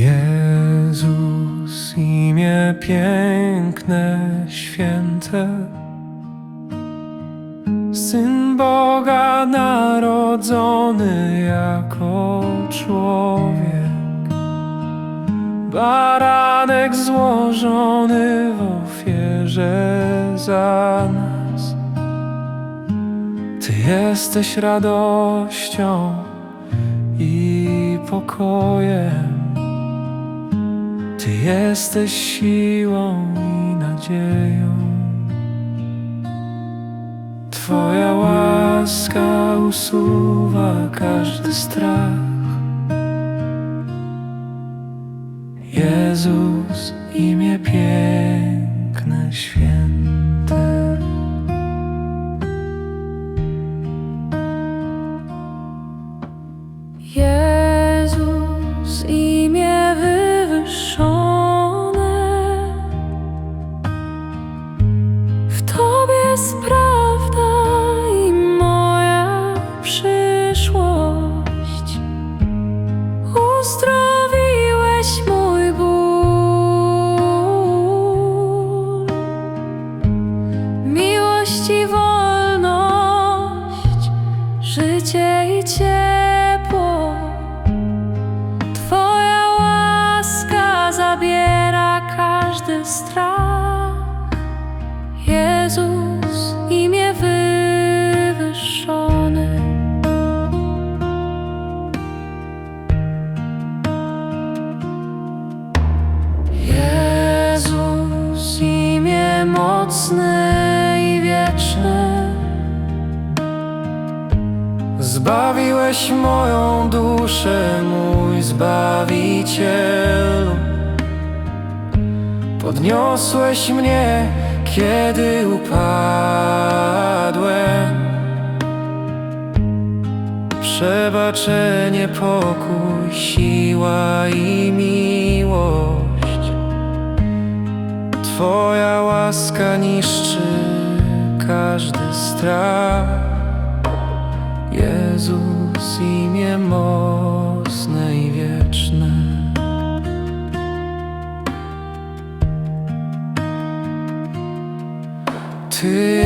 Jezus, imię piękne, święte, Syn Boga narodzony jako człowiek, baranek złożony w ofierze za nas. Ty jesteś radością i pokojem. Ty jesteś siłą i nadzieją. Twoja łaska usuwa każdy strach. Jezus, imię piękne, święte. I wieczne. Zbawiłeś moją duszę, mój Zbawicielu. Podniosłeś mnie, kiedy upadłem. Przebaczenie, pokój, siła i miłość. Twoja łaska niszczy każdy strach. Jezus, imię mocne i wieczne. Ty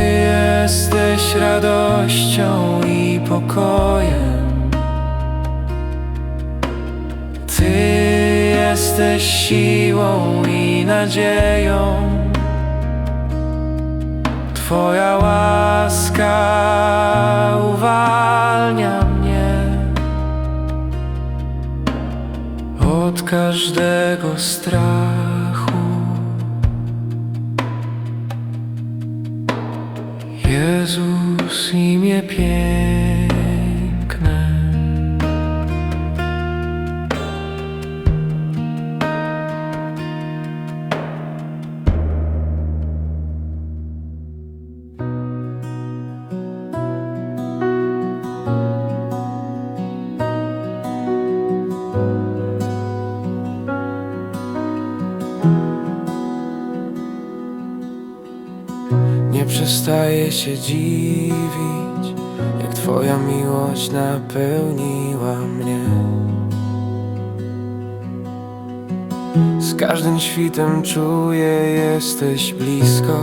jesteś radością i pokojem. Jesteś siłą i nadzieją. Twoja łaska uwalnia mnie od każdego strachu. Jezus, imię piękne. Przestaję się dziwić, jak Twoja miłość napełniła mnie. Z każdym świtem czuję, jesteś blisko.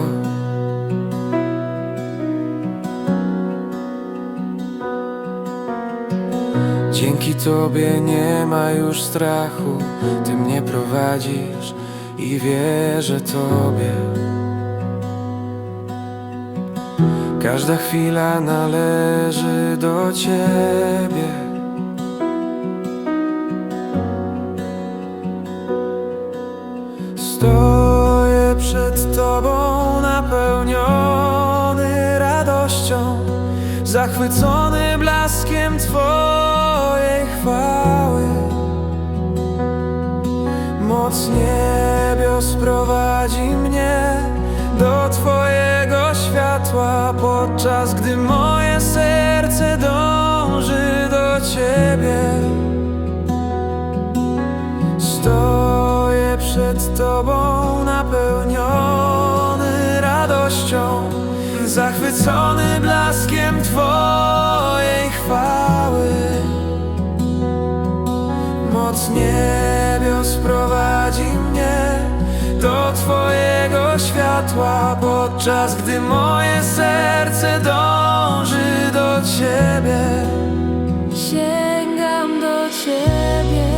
Dzięki Tobie nie ma już strachu, Ty mnie prowadzisz i wierzę Tobie. Każda chwila należy do Ciebie. Stoję przed Tobą napełniony radością, zachwycony blaskiem Twojej chwały. Moc niebios prowadzi mnie do Twojego podczas gdy moje serce dąży do Ciebie. Stoję przed Tobą napełniony radością, zachwycony blaskiem Twojej chwały. Moc niebios prowadzi mnie do Twojego światła, podczas gdy moje serce dąży do Ciebie. Sięgam do Ciebie.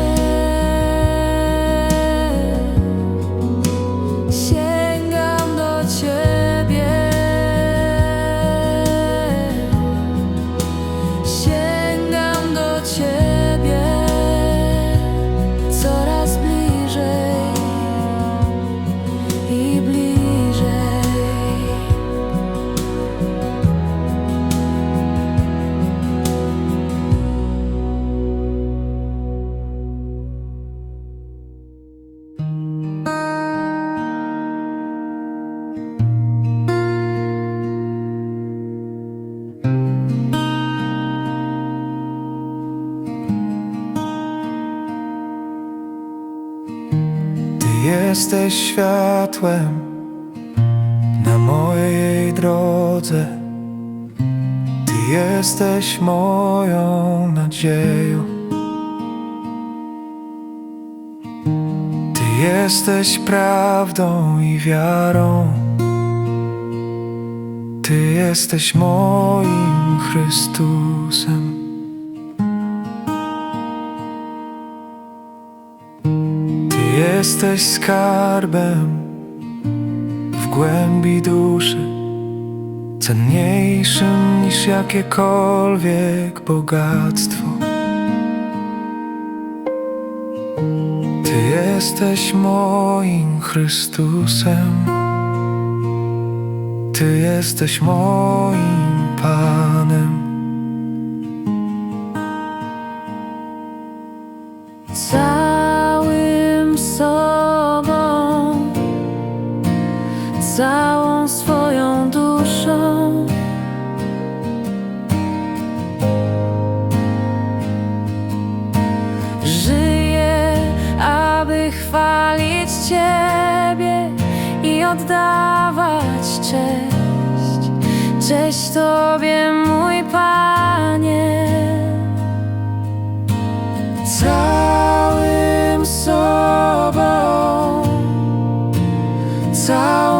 Jesteś światłem na mojej drodze. Ty jesteś moją nadzieją. Ty jesteś prawdą i wiarą. Ty jesteś moim Chrystusem. Jesteś skarbem w głębi duszy, cenniejszym niż jakiekolwiek bogactwo. Ty jesteś moim Chrystusem, Ty jesteś moim Panem. Całą swoją duszą. Żyję, aby chwalić Ciebie i oddawać cześć. Cześć Tobie, mój Panie całym sobą, całą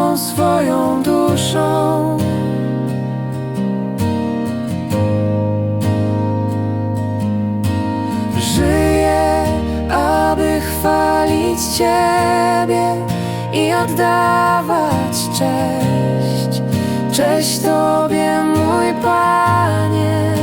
oddawać cześć. Cześć Tobie, mój Panie.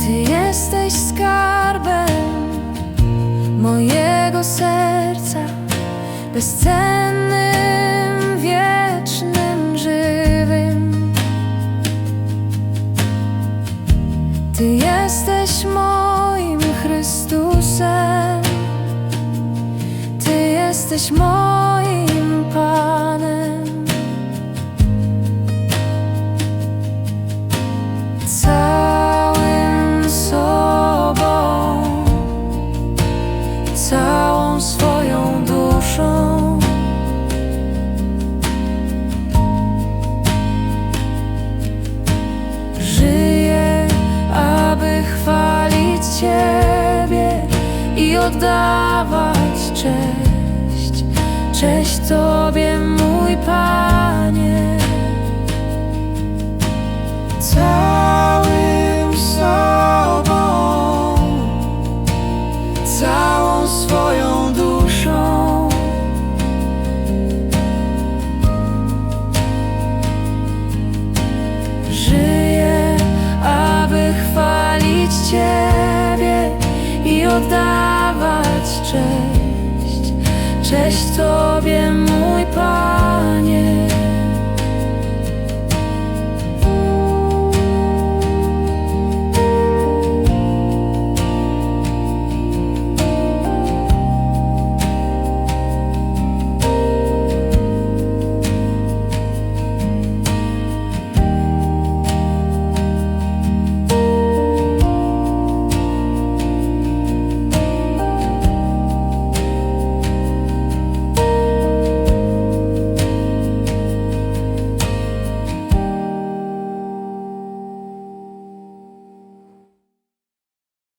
Ty jesteś skarbem mojego serca, bezcennym, wiecznym, żywym. Ty jesteś moim Chrystusem, Ty jesteś moim oddawać cześć. Cześć Tobie, mój Panie całym sobą, całą swoją duszą. Żyję, aby chwalić Ciebie i oddawać cześć. Cześć Tobie.